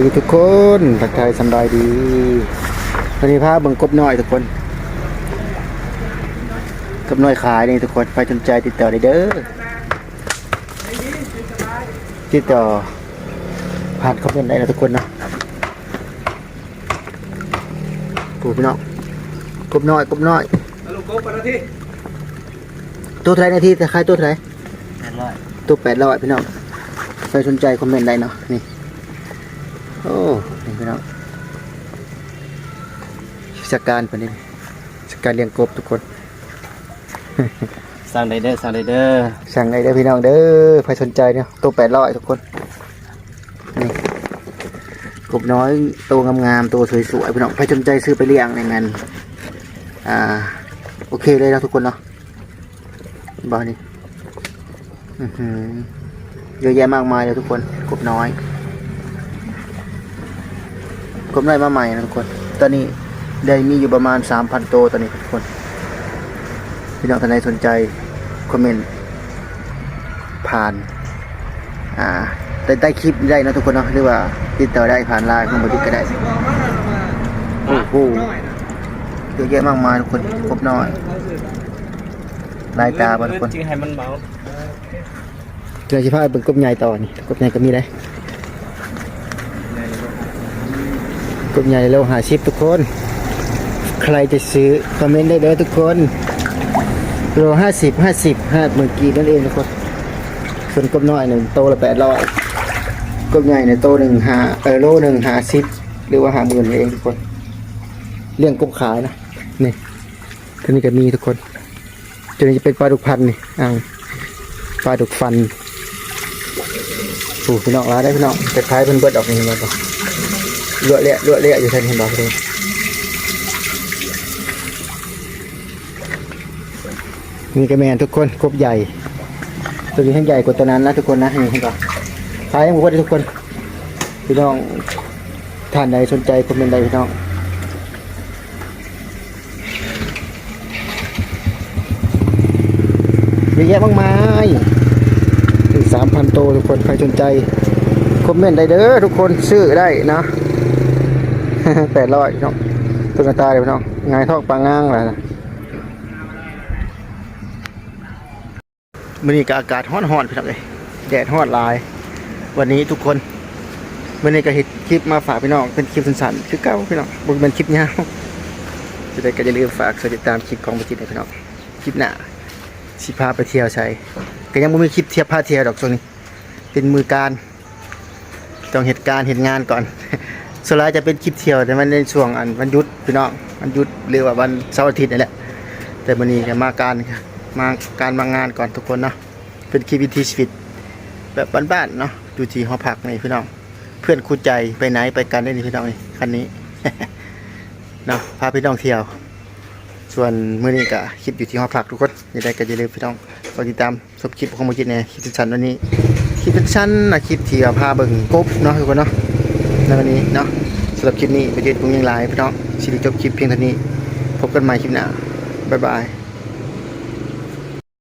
ดีทุกคนทักทายสำบายดีวันนี้พาเบิ่งกบน้อยทุกคน กบน้อยขายนี่ทุกคน ไปสนใจติดต่อได้เด้อ ติดต่อ ผ่านคอมเมนต์ได้นะทุกคนเนาะปูพี่น้องกบน้อยกบน้อยแล้วลูกโก้ปนาทีตัวเท่าไหรนาทีแต่ขายตัวเท่าไหรแปดร้อยตัวแปดร้อยพี่น้อง ไปสนใจคอมเมนต์ได้เนาะ นี่ โอ้นี่พี่น้องสการปนี้สการเลี้ยงกบทุกคนสั่งไรเดอร์สั่งไรเดอร์สั่งได้เด้อพี่น้องเด้อใครสนใจเนี่ยตัวแปดร้อยทุกคนนี่กบน้อยตัวงามๆตัวสวยๆพี่น้องใครสนใจซื้อไปเลี้ยงในงานอ่าโอเคเลยนะทุกคนเนาะบ้านี่อื้อหือเยอะแยะมากมายเลยทุกคนกบน้อย กบน้อยมาใหม่นะทุกคน ตอนนี้ได้มีอยู่ประมาณสามพันตัวตอนนี้ทุกคน พี่น้องท่านใดสนใจ คอมเมนต์ ผ่าน อ่าใต้ใต้คลิปได้นะทุกคนเนาะหรือว่าติดต่อได้ผ่านไลน์ของบริษัทก็ได้ โอ้โหเยอะแยะมากมายทุกคนครบน้อยลายตาบ่ทุกคนจริงให้มันเบาเดี๋ยวจะพาไปเป็นกบใหญ่ต่อนี่กบใหญ่ก็มีได้ กบใหญ่เราหาชิปทุกคน ใครจะซื้อ คอมเมนต์ได้เลยทุกคนโลห้าสิบห้าสิบห้าหมื่นกีนั่นเองทุกคน ส่วนกบน้อยหนึ่งโตละแปดร้อยกบใหญ่เนี่ยโตหนึ่งหาเออโลหนึ่งหาสิบหรือว่าหาหมื่นเองทุกคน เรื่องกบขายนะนี่ท่านี้ก็มีทุกคนจนนี้จะเป็นปลาดุกพันนี่อ่างปลาดุกฟันโอ้พี่น้องร้านได้พี่น้องจะขายเป็นเบิดออกนี่เห็นบ่ ลวดเละลวดเละอยู่ท่านเห็นบ่พี่น้องมีกระแมนทุกคนกบใหญ่ ตัวนี้ให้ใหญ่กว่าตัวนั้นนะทุกคนนะนี่เห็นป่ะขายให้หมดเลยทุกคน พี่น้องท่านใดสนใจคอมเมนต์ใดพี่น้องเยอะแยะมากมายสามพันโตวทุกคนใครสนใจ คอมเมนต์ได้เด้อทุกคนซื้อได้นะ แปดร้อยน้องตุ๊กตาเลยพี่น้องงายทอกปลาง้างแหละนะมื่อนี้ก็อากาศร้อนๆพี่น้องเลยแดดร้อนลาย วันนี้ทุกคนมื่อนี้ก็เห็ดคลิปมาฝากพี่น้องเป็นคลิปสั้นๆคือเก่าพี่น้องบ่เป็นคลิปยาวจะได้ก็อย่าลืมฝากติดตามคลิปของบัจิตให้พี่น้องคลิปหน้าสิพาไปเที่ยวใช้ก็ยังไม่มีคลิปเทียบพาเที่ยวดอกช่วงนี้เป็นมือการต้องเหตุการณ์เหตุงานก่อน ส่วนใหญ่จะเป็นคลิปเที่ยวแต่มันในช่วงอันวันหยุดพี่น้องวันหยุดหรือว่าวันเสาร์อาทิตย์นี่แหละแต่วันนี้ก็มาการมาการมางานก่อนทุกคนเนาะเป็นคลิปวิถีชีวิตแบบบ้านๆเนาะอยู่ที่หอพักนี่พี่น้องเพื่อนคู่ใจไปไหนไปกันได้นี่พี่น้องนี่คันนี้เนาะพาพี่น้องเที่ยว ส่วนมื้อนี้ก็คลิปอยู่ที่หอพักทุกคนอย่าได้ก็อย่าลืมพี่น้องกดติดตามชมคลิปของมือจิตเนี่ยคลิปสั้นวันนี้คลิปสั้นนะคลิปเที่ยวพาเบิ่งกบเนาะทุกคนเนาะ ในวันนี้เนาะสำหรับคลิปนี้ประเด็นปุงยังไลฟ์พี่น้องสิริจบคลิปเพียงเท่านี้ พบกันใหม่คลิปหน้าบ๊ายบาย